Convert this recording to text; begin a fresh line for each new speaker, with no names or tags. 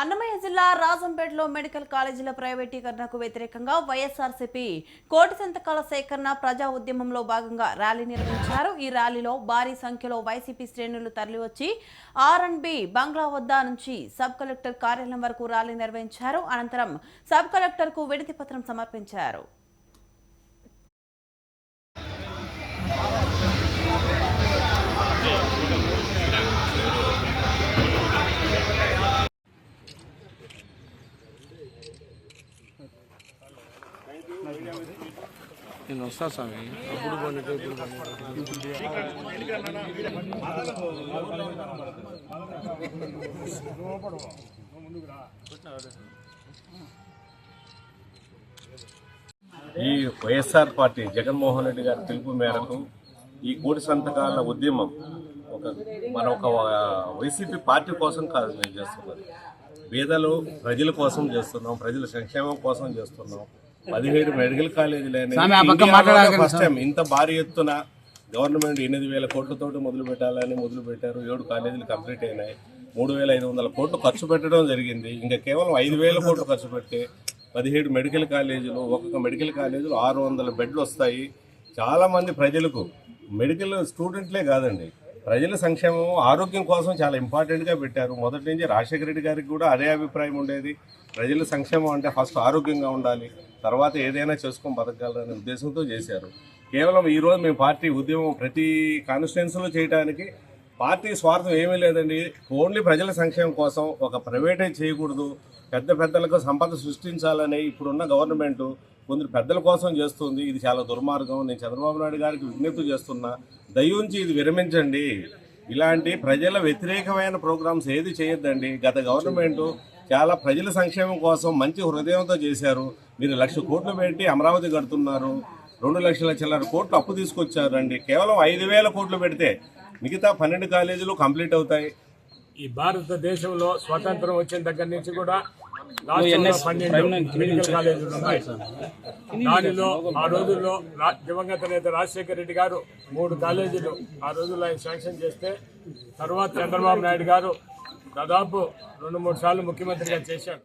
అన్నమయ్య జిల్లా రాజంపేటలో మెడికల్ కాలేజీల ప్రైవేటీకరణకు వ్యతిరేకంగా వైఎస్ఆర్సీపీ కోటి సంతకాల సేకరణ ప్రజా ఉద్యమంలో భాగంగా ర్యాలీ నిర్వహించారు. ఈ ర్యాలీలో భారీ సంఖ్యలో వైసీపీ శ్రేణులు తరలివచ్చి ఆర్ అండ్ బి బంగ్లా వద్ద నుంచి సబ్ కలెక్టర్ కార్యాలయం వరకు ర్యాలీ నిర్వహించారు. అనంతరం సబ్ కలెక్టర్కు విడతి పత్రం సమర్పించారు.
నేను వస్తా స్వామి. అప్పుడు ఇప్పుడు.
ఈ వైఎస్ఆర్ పార్టీ జగన్మోహన్ రెడ్డి గారి పిలుపు మేరకు ఈ కోటి సంతకాల ఉద్యమం ఒక మన ఒక వైసీపీ పార్టీ కోసం కాదు మేము చేస్తున్నది. పేదలు ప్రజల కోసం చేస్తున్నాం ప్రజల సంక్షేమం కోసం చేస్తున్నాం. పదిహేడు మెడికల్ కాలేజీలు ఫస్ట్ టైం ఇంత భారీ ఎత్తున గవర్నమెంట్ ఎనిమిది వేల కోట్లతోటి మొదలు పెట్టాలని మొదలు పెట్టారు. ఏడు కాలేజీలు కంప్లీట్ అయినాయి. మూడు వేల ఐదు వందల కోట్లు ఖర్చు పెట్టడం జరిగింది. ఇంకా కేవలం ఐదు వేల కోట్లు ఖర్చు పెట్టి పదిహేడు మెడికల్ కాలేజీలు ఒక్కొక్క మెడికల్ కాలేజీలో ఆరు వందల బెడ్లు వస్తాయి. చాలా మంది ప్రజలకు మెడికల్ స్టూడెంట్లే కాదండి. ప్రజల సంక్షేమం ఆరోగ్యం కోసం చాలా ఇంపార్టెంట్గా పెట్టారు. మొదటి నుంచి రాజశేఖర రెడ్డి గారికి కూడా అదే అభిప్రాయం ఉండేది. ప్రజల సంక్షేమం అంటే ఫస్ట్ ఆరోగ్యంగా ఉండాలి తర్వాత ఏదైనా చేసుకొని బతకాలనే ఉద్దేశంతో చేశారు. కేవలం ఈరోజు మేము పార్టీ ఉద్యమం ప్రతి కాన్స్టిట్యున్సీలో చేయడానికి పార్టీ స్వార్థం ఏమీ లేదండి. ఓన్లీ ప్రజల సంక్షేమం కోసం ఒక ప్రైవేటే చేయకూడదు. పెద్ద పెద్దలకు సంపద సృష్టించాలని ఇప్పుడున్న గవర్నమెంట్ కొందరు పెద్దల కోసం చేస్తుంది. ఇది చాలా దుర్మార్గం. నేను చంద్రబాబు నాయుడు గారికి విజ్ఞప్తి చేస్తున్నా. దయ్యుంచి ఇది విరమించండి. ఇలాంటి ప్రజల వ్యతిరేకమైన ప్రోగ్రామ్స్ ఏది చేయొద్దండి? గత గవర్నమెంట్ చాలా ప్రజల సంక్షేమం కోసం మంచి హృదయంతో చేశారు. మీరు లక్ష కోట్లు పెట్టి అమరావతి కడుతున్నారు. రెండు లక్షల చిల్లర కోట్లు అప్పు తీసుకొచ్చారండి. కేవలం ఐదు వేల కోట్లు పెడితే మిగతా పన్నెండు కాలేజీలు కంప్లీట్ అవుతాయి.
ఈ భారతదేశంలో స్వతంత్రం వచ్చిన దగ్గర నుంచి కూడా కాలేజీలు ఉన్నాయి. దానిలో ఆ రోజుల్లో దివంగత నేత రాజశేఖర రెడ్డి గారు మూడు కాలేజీలు ఆ రోజుల్లో ఆయన శాంక్షన్ చేస్తే తర్వాత చంద్రబాబు నాయుడు గారు దాదాపు రెండు మూడు సార్లు ముఖ్యమంత్రిగా చేశాడు